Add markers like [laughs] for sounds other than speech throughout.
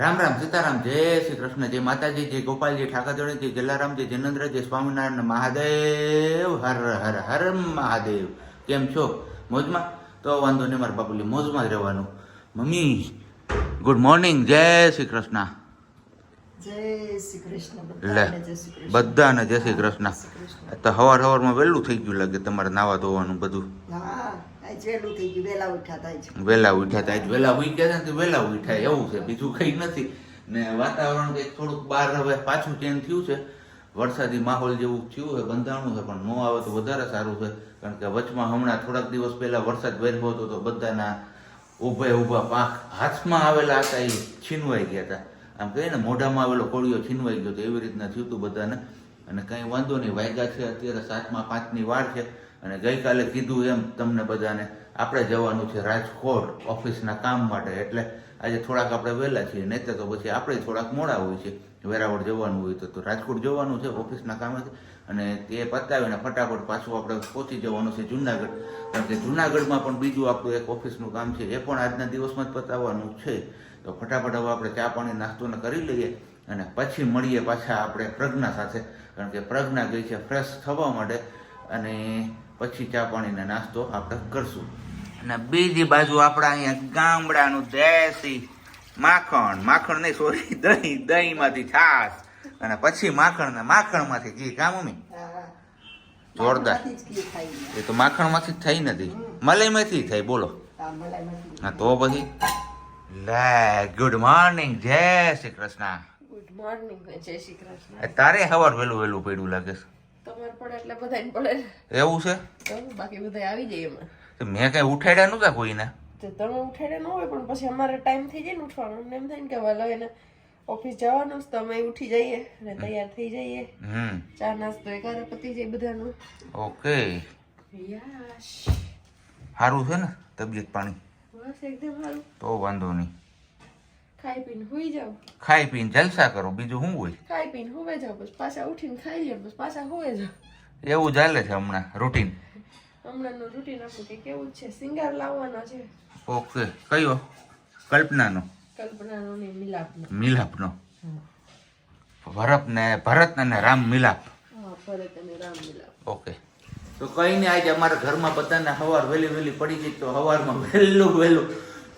રામ રામ સીતારામ, જય શ્રી કૃષ્ણ, જય માતાજી, જય ગોપાલજી ઠાકરજોડી જય જલારામ, જય જિનેન્દ્ર, જય સ્વામિનારાયણ, મહાદેવ, હર હર હર, મહાદેવ. કેમ છો? મોજમાં? તો વાંધો નહીં, મારા બાપુલી મોજમાં જ રહેવાનું. મમ્મી, ગુડ મોર્નિંગ, જય શ્રી કૃષ્ણ. લે બધાને જય શ્રી કૃષ્ણ. તો હવાર હવારમાં વહેલું થઈ ગયું લાગે તમારે નાવા ધોવાનું બધું. વહેલું ઉઠ્યા તા જ વહેલા ઉઠ્યા હતા વહેલા હતા ઉઠ્યા એવું છે બીજું કંઈ નથી. ને વાતાવરણ કંઈક થોડુંક બહાર હવે પાછું ચેન્જ થયું છે? વરસાદી માહોલ જેવું થયું છે બંધાણું છે પણ ન આવે તો વધારે સારું છે. કારણ કે વચમાં હમણાં થોડાક દિવસ પહેલા વરસાદ વહેલો હતો તો બધાના ઊભે ઊભા પાક હાથમાં આવેલા હતા એ છીનવાઈ ગયા હતા આમ કહીએ ને, મોઢામાં આવેલો કોળિયો છીનવાઈ ગયો તો એવી રીતના થયું હતું બધાને. અને કંઈ વાંધો નહીં વાયગા છે અત્યારે સાતમાં પાંચની વાર છે. અને ગઈકાલે કીધું એમ તમને બધાને, આપણે જવાનું છે રાજકોટ ઓફિસના કામ માટે. એટલે આજે થોડાક આપણે વહેલા છીએ નહીં તો પછી આપણે થોડાક મોડા હોય છે. વેરાવળ જવાનું હોય તો રાજકોટ જવાનું છે, ઓફિસના કામેથી અને તે પતાવીને ફટાફટ પાછું આપણે પહોંચી જવાનું છે જુનાગઢ. કારણ કે જુનાગઢમાં પણ બીજું આપણું એક ઓફિસનું કામ છે, એ પણ આજના દિવસમાં જ પતાવવાનું છે. તો ફટાફટ હવે આપણે ચા પાણી નાસ્તોને કરી લઈએ અને પછી મળીએ પાછા આપણે પ્રજ્ઞા સાથે કારણ કે પ્રજ્ઞા ગઈ છે ફ્રેશ થવા માટે અને પછી ચા પાણીને નાસ્તો આપણે કરશું. અને બીજી બાજુ આપણા અહીંયા ગામડાનું દેશી માખણ માખણ નહીં સોરી [laughs] દહીં દહીંમાંથી છાશ. અને પછી માખણ ને માખણમાંથી ઘી કા મમ્મી? જોરદાર. એ તો માખણમાંથી જ થઈ નથી. મલાઈમાંથી થાય બોલો. હા તો પછી? લે ગુડ મોર્નિંગ જય શ્રી કૃષ્ણ. ગુડ મોર્નિંગ જય શ્રી કૃષ્ણ. તારે સવાર વહેલું વહેલું પડ્યું લાગે તમારે પડે એટલે બધાને પડે છે એવું છે? બાકી બધા આવી જાય એમાં. મેં કઈ ઉઠાડ્યા નહોતા કોઈને? તો તમે ઉઠાડ્યા ન હોય પણ પછી અમારે ટાઈમ થઈ જાય ને ઉઠવાનો. એમ થાય ને કે વાલો એને ઓફિસ જવાનું છે તો અમે ઉઠી જઈએ અને તૈયાર થઈ જઈએ. હમ. ચા નાસ્તો એકારે પતી જાય બધાનું. ઓકે. યાશ. સારું છે ને તબિયત પાણી? બસ એકદમ સારું. તો વાંધો નહીં. ખાઈ પીને હુઈ જાવ ખાઈ પીને જલસા કરો બીજું શું હોય? ખાઈ પીને હુવે જાવ બસ પાછા ઉઠીને ખાઈ લે બસ પાછા હુવે જાવ એવું ચાલે છે હમણાં રૂટીન હમણાંનું રૂટીન આપણું કે કેવું છે. સિંગાર લાવવાનો છે. ઓકે કયો? કલ્પનાનો? કલ્પનાનો ને મિલાપનો. મિલાપનો? ભરત ને ભરત અને રામ મિલાપ. હા ભરત અને રામ મિલાપ. ઓકે. તો કઈ નહીં આજે અમારા ઘરમાં બધાને સવાર વહેલી વહેલી પડી ગઈ તો હવારમાં વહેલું વહેલું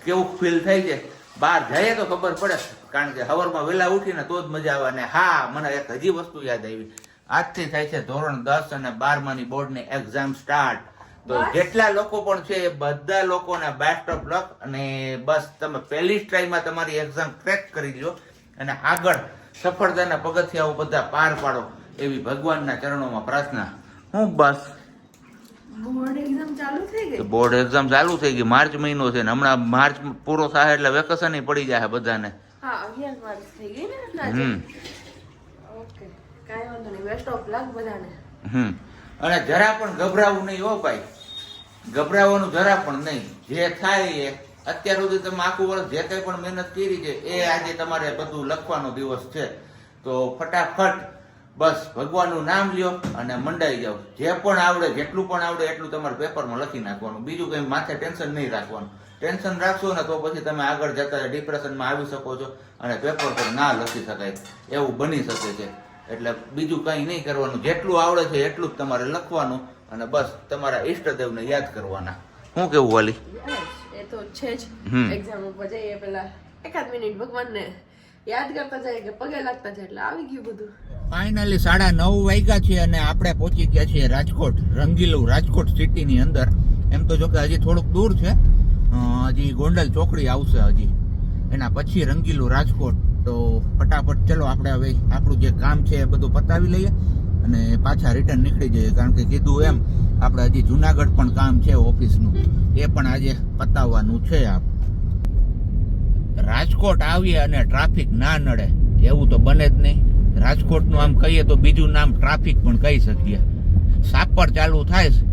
કેવું ફીલ થાય છે? બહાર જઈએ તો ખબર પડે કારણ કે હવારમાં વહેલા ઉઠીને તો જ મજા આવે. અને હા મને એક હજી વસ્તુ યાદ આવી. આજથી થાય છે ધોરણ દસ અને બારમાની બોર્ડની એક્ઝામ સ્ટાર્ટ તો જેટલા લોકો પણ છે એ બધા લોકોને બેસ્ટ ઓફ લક અને બસ તમે પહેલી જ ટ્રાયમાં તમારી એક્ઝામ ક્રેક કરી લો અને આગળ સફળતાના પગથિયાઓ બધા પાર પાડો એવી ભગવાનના ચરણોમાં પ્રાર્થના. હું બસ બોર્ડ એક્ઝામ ચાલુ થઈ ગઈ? માર્ચ મહિનો છે ને. હમણાં માર્ચ પૂરો થાય એટલે વેકેશન પડી જાય બધાને. અને જરા પણ ગભરાવું નહીં હો ભાઈ. ગભરાવાનું જરા પણ નહીં. જે થાય એ. અત્યાર સુધી તમે આખું વર્ષ જે કંઈ પણ મહેનત કરી છે એ આજે તમારે બધું લખવાનો દિવસ છે. તો ફટાફટ બસ ભગવાનનું નામ લ્યો અને મંડાઈ જાઓ. જે પણ આવડે જેટલું પણ આવડે એટલું તમારે પેપરમાં લખી નાખવાનું. બીજું કંઈ માથે ટેન્શન નહીં રાખવાનું. ટેન્શન રાખશો ને તો પછી તમે આગળ જતા ડિપ્રેશનમાં આવી શકો છો અને પેપર પર ના લખી શકાય. એવું બની શકે છે. એટલે બીજું કંઈ નહીં કરવાનું. જેટલું આવડે છે એટલું જ તમારે લખવાનું અને બસ તમારા ઈષ્ટદેવને યાદ કરવાના. શું કેવું વાલી? એ તો છે જ. એક્ઝામ ઉપર જઈએ પેલા એકાદ મિનિટ ભગવાનને યાદ કરતા જાય કે પગે લાગતા જાય એટલે આવી ગયું બધું. ફાઇનલી સાડા નવ વાગ્યા છે અને આપણે પહોંચી ગયા છીએ રાજકોટ, રંગીલું રાજકોટ સિટીની અંદર. એમ તો જો કે હજી થોડુંક દૂર છે. હજી ગોંડલ ચોકડી આવશે હજી. એના પછી રંગીલું રાજકોટ. તો ફટાફટ ચલો આપણે હવે આપણું જે કામ છે એ બધું પતાવી લઈએ અને પાછા રિટર્ન નીકળી જઈએ. કારણ કે કીધું એમ, આપણે હજી જુનાગઢ પણ કામ છે ઓફિસનું. એ પણ આજે પતાવવાનું છે આપ. રાજકોટ આવીએ અને ટ્રાફિક ના નડે. એવું તો બને જ નહીં. રાજકોટનું આમ કહીએ તો બીજું નામ ટ્રાફિક પણ કહી શકીએ. સાપર ચાલુ થાય છે,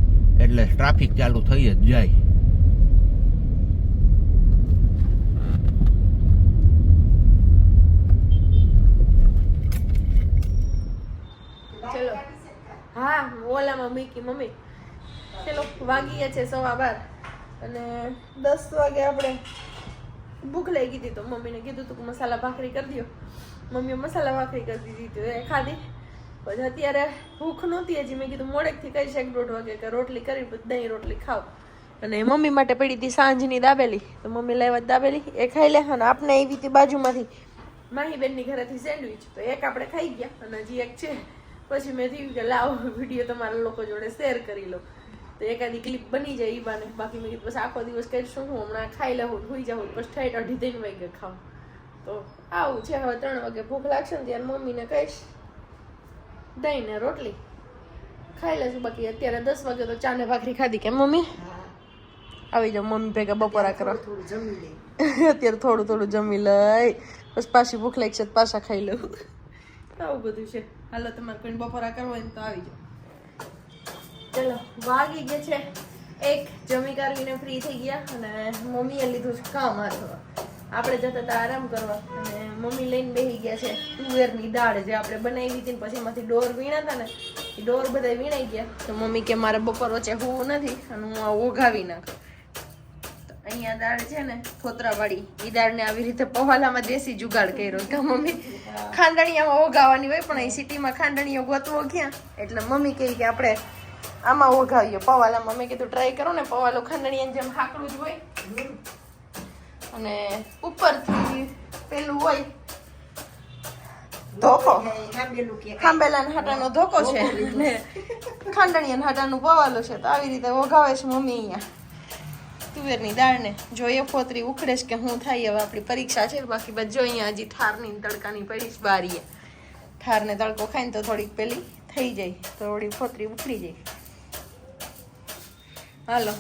એટલે ટ્રાફિક ચાલુ થઈ જ જાય. હા, ઓલામાં મૂકી મમ્મી. ચલો વાગીએ છે સવા બાર. અને દસ વાગે આપણે ભૂખ લાગી હતી તો મમ્મીને કીધું તું મસાલા ભાખરી કરી દો મમ્મીએ મસાલા ભાખરી કરી દીધી હતી. એ ખાધી. પછી અત્યારે ભૂખ નહોતી હજી. મેં કીધું મોડેકથી કહીશ એક દોઢ વાગે કે રોટલી કરી દહીં રોટલી ખાવ. અને મમ્મી માટે પડી હતી સાંજની દાબેલી. તો મમ્મી લેવા દાબેલી. એ ખાઈ લે અને આપણે એવી હતી બાજુમાંથી. માહીબેનની ઘરેથી સેન્ડવિચ. તો એક આપણે ખાઈ ગયા અને હજી એક છે. પછી મેં થયું કે લાવો, વીડિયો તમારા લોકો જોડે શેર કરી લો તો એકાદી ક્લિપ બની જાય એ બાને. બાકી મેં બસ આખો દિવસ કરીશું હું હમણાં ખાઈ લઉં હોઈ જાઉં પછી ઠેઠ અઢી ત્રણ વાગે ખાઉં. તો આવું છે હવે ત્રણ વાગે ભૂખ લાગશે ને ત્યારે મમ્મીને કહીશ દહીં ને રોટલી. ખાઈ લેશું બાકી અત્યારે દસ વાગે તો ચા ને ભાખરી ખાધી કેમ મમ્મી? આવી જાઓ મમ્મી ભેગા બપોરા લે [laughs] અત્યારે થોડું થોડું જમી લઈ. બસ પાછી ભૂખ લાગશે પાછા ખાઈ લઉં. આવું બધું છે. હાલો તમારે કોઈ બપોરા કરવા હોય તો આવી જાઓ. ચલો, વાગી ગયા છે. એક, જમી કરીને ફ્રી થઈ ગયા અને મમ્મીએ લીધું છે કામ હાથમાં આપણે જતા હતા આરામ કરવા અને મમ્મી લઈને બેસી ગયા છે તુવેરની દાળ જે આપણે બનાવી હતી ને પછી એમાંથી ડોર વીણા હતા ને, એ ડોર બધા વીણાઈ ગયા. તો મમ્મી કે મારે બપોર વચ્ચે હોવું નથી અને હું આ ઓઘાવી નાખું. અહીંયા દાળ છે ને ફોતરાવાળી એ દાળને આવી રીતે પવાલામાં દેશી જુગાડ કર્યો. કે મમ્મી ખાંડણીયામાં ઓગાવાની હોય પણ અહીં સિટીમાં ખાંડણીઓ ગોતવો ક્યાં? એટલે મમ્મી કહે કે આપણે આમાં ઓગાવીએ પવાલામાં મેં કીધું ટ્રાય કરો ને પવાલો ખાંડણીયાની જેમ હાકડું જ હોય. અને ઉપરથી પેલું હોય. ધોકો. ખાંડેલું કે. ખાંબેલા હાટાનો ધોકો છે. અને ખાંડણીયા હાટાનું પવાલો છે. તો આવી રીતે ઓગાવે છે મમ્મી અહીંયા. તુવેરની દાળને જોઈએ ફોતરી ઉખડે છે કે હું થાય હવે આપણી પરીક્ષા છે. બાકી જો અહીંયા હજી ઠારની ની તડકાની પડી છે બારીએ. ઠારને તડકો ખાઈને તો થોડીક પેલી થઈ જાય થોડી ફોતરી ઉખડી જાય. હાલો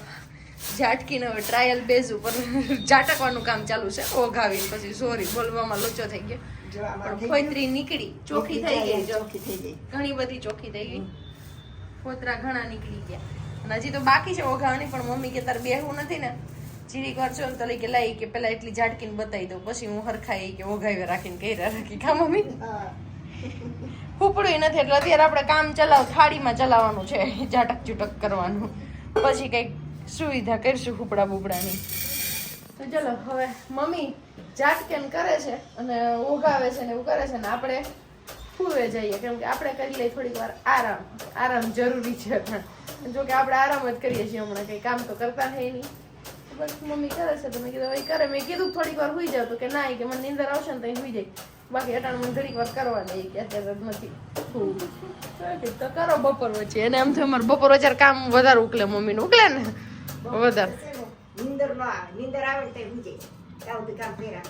ઝાટકીને હવે ટ્રાયલ બેઝ ઉપર ઝાટકવાનું કામ ચાલુ છે. ઓઘાવી પછી સોરી બોલવામાં લોચો થઈ ગયો. પણ ફોતરી નીકળી ચોખ્ખી થઈ ગઈ ચોખ્ખી થઈ ગઈ. ઘણી બધી ચોખ્ખી થઈ ગઈ. ફોતરા ઘણા નીકળી ગયા. અને હજી તો બાકી છે ઓઘાવાની પણ મમ્મી કે તારે બેહવું નથી ને. જીરી કરશો ને તો લઈ કે લાઈ કે પેલા એટલી ઝાટકીને બતાવી દઉં. પછી હું હરખાઈ કે ઓઘાવી રાખીને કહી રાખી. ખા મમ્મી? ફૂપડું નથી એટલે અત્યારે આપણે કામ ચલાવ, થાળીમાં ચલાવવાનું છે, ઝાટક ચૂટક કરવાનું. પછી કંઈક સુવિધા કરીશું ફૂપડા બુપડાની. તો ચલો, હવે મમ્મી ઝાટકેન કરે છે અને ઉગાવે છે ને એવું કરે છે ને આપણે ફૂવે જઈએ. કેમ કે આપણે કરી લઈએ થોડીક વાર આરામ. આરામ જરૂરી છે પણ. જો આપણે આરામ જ કરીએ છીએ હમણાં, કંઈ કામ તો કરતા નહીં નહીં. બસ મમ્મી કરે છે, તો મેં કીધું કરે. મેં કીધું થોડીક વાર સુઈ જાવ તો કે ના કે મને નીંદર આવશે ને તો સુઈ જાય. બાકી અટાણ મને ઘડીક વાર કરવા દે કે અત્યારે નથી. તો કરો બપોર વચ્ચે અને આમ તો અમારે બપોર વચ્ચે કામ વધારે ઉકલે મમ્મીનું ઉકલે ને? વધારે. નીંદર નો નીંદર આવે ને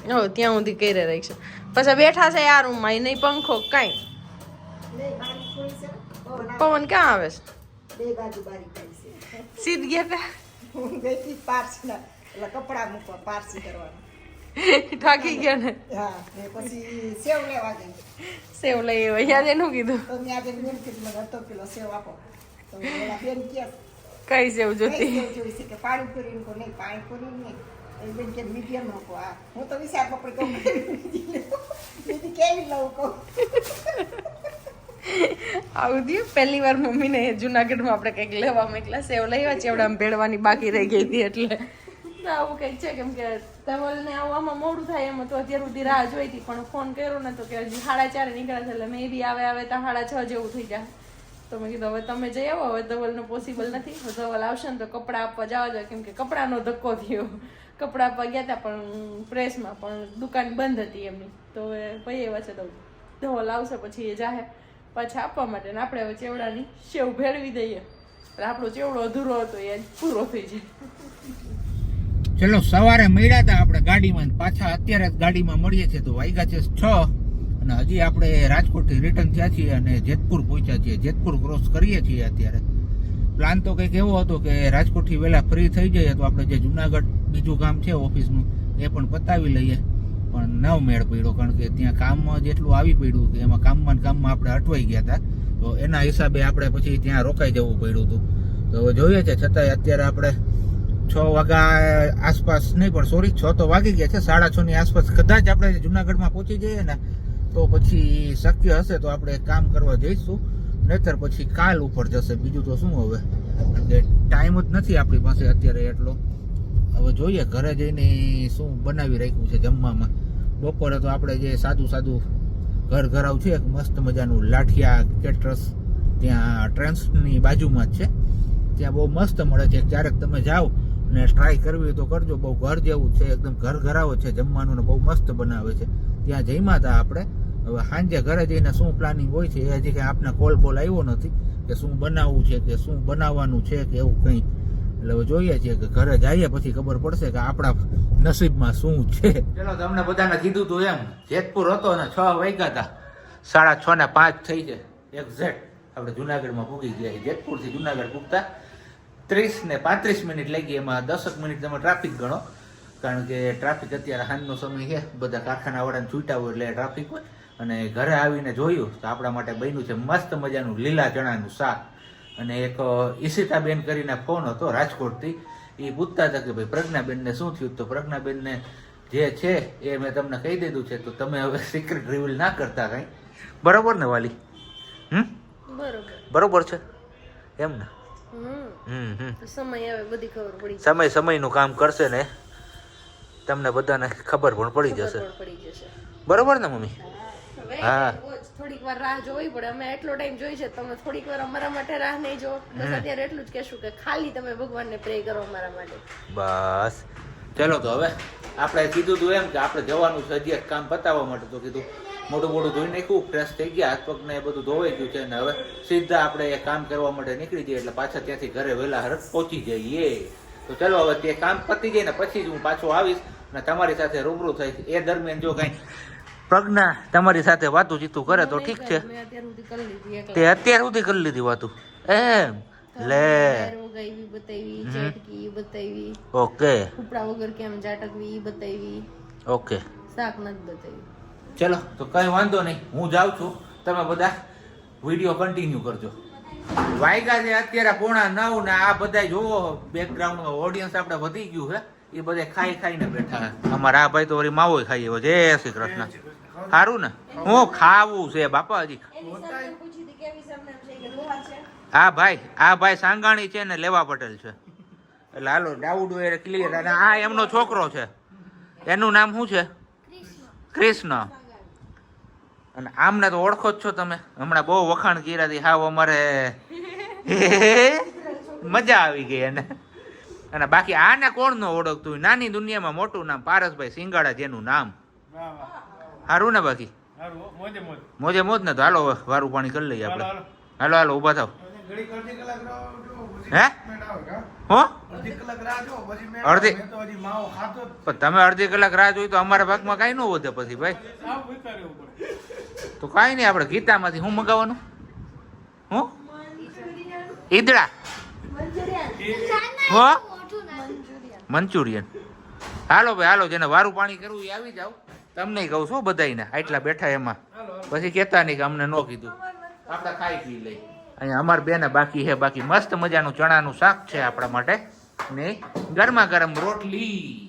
તો ત્યાં સુધી કરી. રાખશે પછી બેઠા છે આ રૂમમાં એ નહીં પંખો કાંઈ. પવન ક્યાં આવે છે? સીધ ગયા હું ગઈ હતી કપડા મૂકવા પારસી કરવાનું. થાકી ગયા ને. હા ને પછી સેવ લેવા ગઈ. સેવ લઈ આવ્યા. યાદ એનું કીધું? તો મેં આજે બેન કીધું મને અડધો કિલો સેવ આપો. તો બેન કે કઈ સેવ જોતી? જોઈ છે કે પાણીપુરી કો નહીં પાણીપુરી નહીં. એ બેન કે મીડિયમ મૂકો આ હું તો પકડી કહું બીજી કેવી લઉં કહું. આવું થયું? પહેલી વાર મમ્મીને જુનાગઢમાં આપણે કંઈક લેવા મોકલા સેવ લઈ આવ્યા આમ ભેળવાની બાકી રહી ગઈ હતી એટલે. તો આવું કંઈક છે કેમ કે ધવલને આમાં મોડું થાય એમ તો અત્યાર સુધી રાહ જોઈ હતી પણ ફોન કર્યો ને તો કે હજી સાડા ચારે નીકળ્યા છે એટલે મે બી આવે આવે તો સાડા છ જેવું થઈ જાય. તો મેં કીધું, હવે તમે જઈ આવો, હવે ધવલનું પોસિબલ નથી. ધવલ આવશે ને તો કપડાં આપવા જવા જોઈએ કેમ કે કપડાનો ધક્કો થયો. કપડાં આપવા ગયા હતા પણ પ્રેસમાં, પણ દુકાન બંધ હતી એમની. તો ભાઈ એવા છે તો ધવલ આવશે પછી એ જાહે. પાછા આપવા માટે ને આપણે હવે ચેવડાની સેવ ભેળવી દઈએ. આપણો ચેવડો અધૂરો હતો, એ પૂરો થઈ જાય. ચલો સવારે મળ્યા હતા આપણે ગાડીમાં પાછા અત્યારે ગાડીમાં મળીએ છીએ તો વાગ્યા છે છ અને હજી આપણે રાજકોટથી રિટર્ન થયા છીએ અને જેતપુર પહોંચ્યા છીએ. જેતપુર ક્રોસ કરીએ છીએ અત્યારે. પ્લાન તો કંઈક એવો હતો કે રાજકોટથી વહેલા ફ્રી થઈ જઈએ તો આપણે જે જુનાગઢ બીજું કામ છે ઓફિસનું, એ પણ પતાવી લઈએ. પણ ન મેળ પડ્યો કારણ કે ત્યાં કામમાં જેટલું આવી પડ્યું કે એમાં કામમાં કામમાં આપણે અટવાઈ ગયા હતા તો એના હિસાબે આપણે પછી ત્યાં રોકાઈ જવું પડ્યું હતું. તો જોઈએ છે, છતાંય અત્યારે આપણે છ વાગ્યા આસપાસ નહીં, પણ સોરી, છ તો વાગી ગયા છે. સાડા છ ની આસપાસ કદાચ આપણે જુનાગઢમાં પહોંચી જઈએ ને, તો પછી શક્ય હશે તો આપણે કામ કરવા જઈશું. નહીતર પછી કાલ ઉપર જશે. બીજું તો શું હવે? કે ટાઈમ જ નથી આપણી પાસે અત્યારે એટલો. હવે જોઈએ, ઘરે જઈને શું બનાવી રાખ્યું છે જમવામાં? બપોરે તો આપણે જે સાદું સાદું ઘર ઘરાવ છે, એક મસ્ત મજાનું લાઠિયા કેટરસ, ત્યાં ટ્રેન્સની બાજુમાં જ છે. ત્યાં બહુ મસ્ત મળે છે. ક્યારેક તમે જાઓ ને ટ્રાય કરવી તો કરજો. બહુ ઘર જેવું છે, એકદમ ઘર ઘરાવો છે, જમવાનું ને બહુ મસ્ત બનાવે છે. ત્યાં જમ્યા હતા આપણે. હવે સાંજે ઘરે જઈને શું પ્લાનિંગ હોય છે, એ હજી કંઈ આપને કોલ બોલ આવ્યો નથી કે શું બનાવવું છે, કે શું બનાવવાનું છે, કે એવું કંઈ. એટલે હવે જોઈએ છીએ કે ઘરે જઈએ પછી ખબર પડશે કે આપણા નસીબમાં શું છે. ચલો તમને બધાને કીધું તું એમ. જેતપુર હતો ને છ વાગ્યા હતા. સાડા છ ને પાંચ થઈ છે. એક્ઝેક્ટ આપણે જુનાગઢમાં પૂગી ગયા જેતપુરથી જુનાગઢ પૂગતા ત્રીસ ને પાંત્રીસ મિનિટ લાગી એમાં દસક મિનિટ તમે ટ્રાફિક ગણો. કારણ કે ટ્રાફિક અત્યારે સાંજનો સમય છે. બધા કારખાનાવાળાને છૂટા હોય એટલે ટ્રાફિક હોય. અને ઘરે આવીને જોયું તો આપણા માટે બન્યું છે મસ્ત મજાનું લીલા ચણાનું શાક. અને એક ઈશિતાબેન કરીને ફોન હતો રાજકોટથી. એ પૂછતા હતા કે ભાઈ પ્રજ્ઞાબેનને શું થયું? તો પ્રજ્ઞાબેનને જે છે એ મેં તમને કહી દીધું છે. તો તમે હવે સિક્રેટ રિવીલ ના કરતા કાંઈ. બરાબર ને વાલી? હમ? બરોબર. બરોબર છે. એમ ને? સમય આવે બધી ખબર પડી સમય સમયનું કામ કરશે ને તમને બધાને ખબર પણ પડી જશે. પડી જશે. બરોબર ને મમ્મી? હા. થોડીક વાર રાહ જોવી પડે. અમે એટલો ટાઈમ જોઈ છે તમે થોડીક વાર અમારા માટે રાહ નહીં જો બસ અત્યારે એટલું જ કહેશું કે ખાલી તમે ભગવાનને પ્રે કરો અમારા માટે. બસ. ચલો તો હવે આપણે કીધું તું એમ કે આપણે જવાનું છે હજી કામ પતાવવા માટે તો કીધું. મોટું મોટું ધોઈ નાખ્યું ફ્રેશ થઈ ગયા હાથ પગને એ બધું ધોવાઈ ગયું છે અને હવે સીધા આપણે એ કામ કરવા માટે નીકળી જઈએ એટલે પાછા ત્યાંથી ઘરે વહેલા હરત પહોંચી જઈએ. તો ચલો હવે તે કામ પતી જાય ને પછી જ હું પાછો આવીશ અને તમારી સાથે રૂબરૂ થઈશ. એ દરમિયાન જો કઈ પ્રજ્ઞા તમારી સાથે વાતું ચીતું કરે તો ઠીક છે. તે અત્યાર સુધી કરી લીધી વાતું. એમ લે. બતાવી બતાવી. ઓકે. ઉપડા વગર કેમ જાટકવી બતાવી. ઓકે. શાક નથી બતાવી. ચલો તો કઈ વાંધો નહીં. હું જાઉં છું. તમે બધા વીડિયો કન્ટિન્યુ કરજો. વાયગા છે અત્યારે પોણા નવ ને આ બધા જોવો બેકગ્રાઉન્ડમાં ઓડિયન્સ આપણે વધી ગયું છે. એ બધા ખાઈ ખાઈને બેઠા અમારા આ ભાઈ તો વળી માવો ખાઈ એવો જય શ્રી કૃષ્ણ. સારું ને? હું ખાવું છે બાપા હજી આ ભાઈ આ ભાઈ સાંગાણી છે ને લેવા પટેલ છે. એટલે હાલો ડાઉડ ક્લિયર અને આ એમનો છોકરો છે. એનું નામ શું છે? કૃષ્ણ. અને આમને તો ઓળખો જ છો તમે. હમણાં બહુ વખાણ કર્યા હતી હાવ અમારે [laughs] મજા આવી ગઈ એને. અને બાકી આને કોણ ન ઓળખતું? નાની દુનિયામાં મોટું નામ પારસભાઈ સિંગાડા જેનું નામ. સારું ને બાકી? મોજે મોજ. ને તો હાલો વારું પાણી કરી લઈએ આપણે. હાલો. હાલો ઊભા થાવ હે? હો? અડધી પણ તમે અડધી કલાક રાહ જોઈ તો અમારા ભાગમાં કાંઈ ન વધે પછી ભાઈ. તો કાંઈ નહીં, આપણે ગીતામાંથી શું મગાવવાનું? હું? ઈદડા. હો? મંચુરિયન. હાલો ભાઈ, હાલો, જેને વારું પાણી કરવું એ આવી જાવ તમને કહું છું બધાયને. આટલા બેઠા એમાં. પછી કહેતા નહીં કે અમને ન કીધું. આપણે ખાઈ પી લઈ અહીંયા અમાર બેને બાકી છે, બાકી મસ્ત મજાનું ચણાનું શાક છે આપણા માટે. ને ગરમા ગરમ રોટલી.